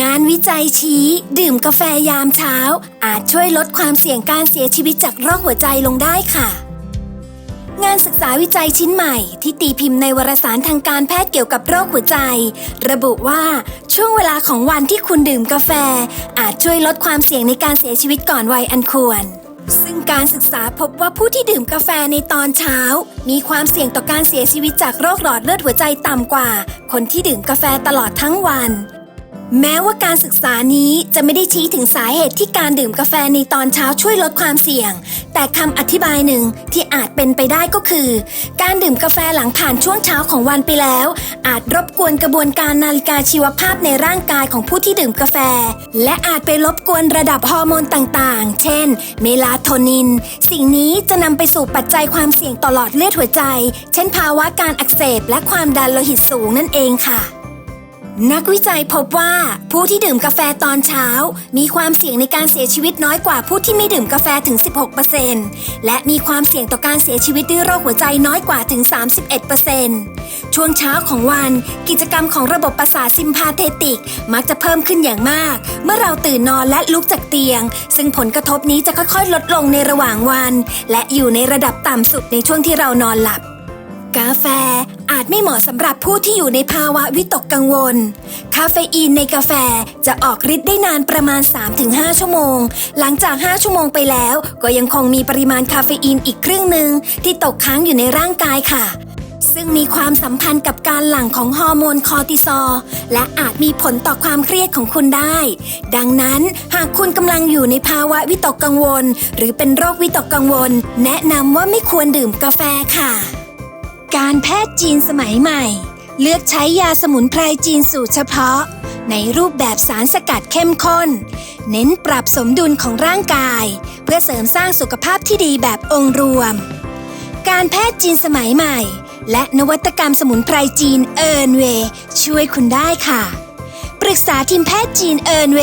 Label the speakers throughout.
Speaker 1: งานวิจัยชี้ ดื่มกาแฟยามเช้า อาจช่วยลดความเสี่ยงการเสียชีวิตจากโรคหัวใจลงได้ค่ะ งานศึกษาวิจัยชิ้นใหม่ ที่ตีพิมพ์ในวารสารทางการแพทย์เกี่ยวกับโรคหัวใจ ระบุว่าช่วงเวลาของวันที่คุณดื่มกาแฟ อาจช่วยลดความเสี่ยงในการเสียชีวิตก่อนวัยอันควรซึ่งการศึกษาพบว่าผู้ที่ดื่มกาแฟในตอนเช้า มีความเสี่ยงต่อการเสียชีวิตจากโรคหลอดเลือดหัวใจต่ำกว่า คนที่ดื่มกาแฟตลอดทั้งวัน แม้ว่าการศึกษานี้จะไม่ได้ชี้ถึงสาเหตุที่การดื่มกาแฟในตอนเช้าช่วยลดความเสี่ยง แต่คำอธิบายหนึ่งที่อาจเป็นไปได้ก็คือ การดื่มกาแฟหลังผ่านช่วงเช้าของวันไปแล้ว อาจรบกวนกระบวนการนาฬิกาชีวภาพในร่างกายของผู้ที่ดื่มกาแฟ และอาจไปรบกวนระดับฮอร์โมนต่างๆ เช่น เมลาโทนิน สิ่งนี้จะนำไปสู่ปัจจัยความเสี่ยงตลอดเลือดหัวใจ เช่น ภาวะการอักเสบและความดันโลหิตสูงนั่นเองค่ะ นักวิจัยพบว่าผู้ที่ดื่มกาแฟตอนเช้า มีความเสี่ยงในการเสียชีวิตน้อยกว่าผู้ที่ไม่ดื่มกาแฟถึง 16%และมีความเสี่ยงต่อการเสียชีวิตด้วยโรคหัวใจน้อยกว่าถึง 31%ช่วงเช้าของวันกิจกรรมของระบบประสาทซิมพาเทติก มักจะเพิ่มขึ้นอย่างมาก เมื่อเราตื่นนอนและลุกจากเตียง ซึ่งผลกระทบนี้จะค่อยๆ ลดลงในระหว่างวัน และอยู่ในระดับต่ำสุดในช่วงที่เรานอนหลับ กาแฟอาจไม่เหมาะสำหรับผู้ที่อยู่ในภาวะวิตกกังวล คาเฟอีนในกาแฟจะออกฤทธิ์ได้นานประมาณ 3-5 ชั่วโมง หลังจาก 5 ชั่วโมงไปแล้ว ก็ยังคงมีปริมาณคาเฟอีนอีกครึ่งหนึ่งที่ตกค้างอยู่ในร่างกายค่ะ ซึ่งมีความสัมพันธ์กับการหลั่งของฮอร์โมนคอร์ติซอลและอาจมีผลต่อความเครียดของคุณได้ ดังนั้นหากคุณกำลังอยู่ในภาวะวิตกกังวล หรือเป็นโรควิตกกังวล แนะนำว่าไม่ควรดื่มกาแฟค่ะ การแพทย์จีนสมัยใหม่ เลือกใช้ยาสมุนไพรจีนสูตรเฉพาะ ในรูปแบบสารสกัดเข้มข้น เน้นปรับสมดุลของร่างกาย เพื่อเสริมสร้างสุขภาพที่ดีแบบองค์รวม การแพทย์จีนสมัยใหม่ และนวัตกรรมสมุนไพรจีนเอิร์นเวช่วยคุณได้ค่ะ ปรึกษาทีมแพทย์จีนเอิร์นเว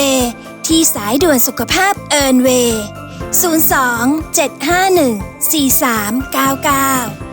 Speaker 1: ที่สายด่วนสุขภาพเอิร์นเวย์02 751 4399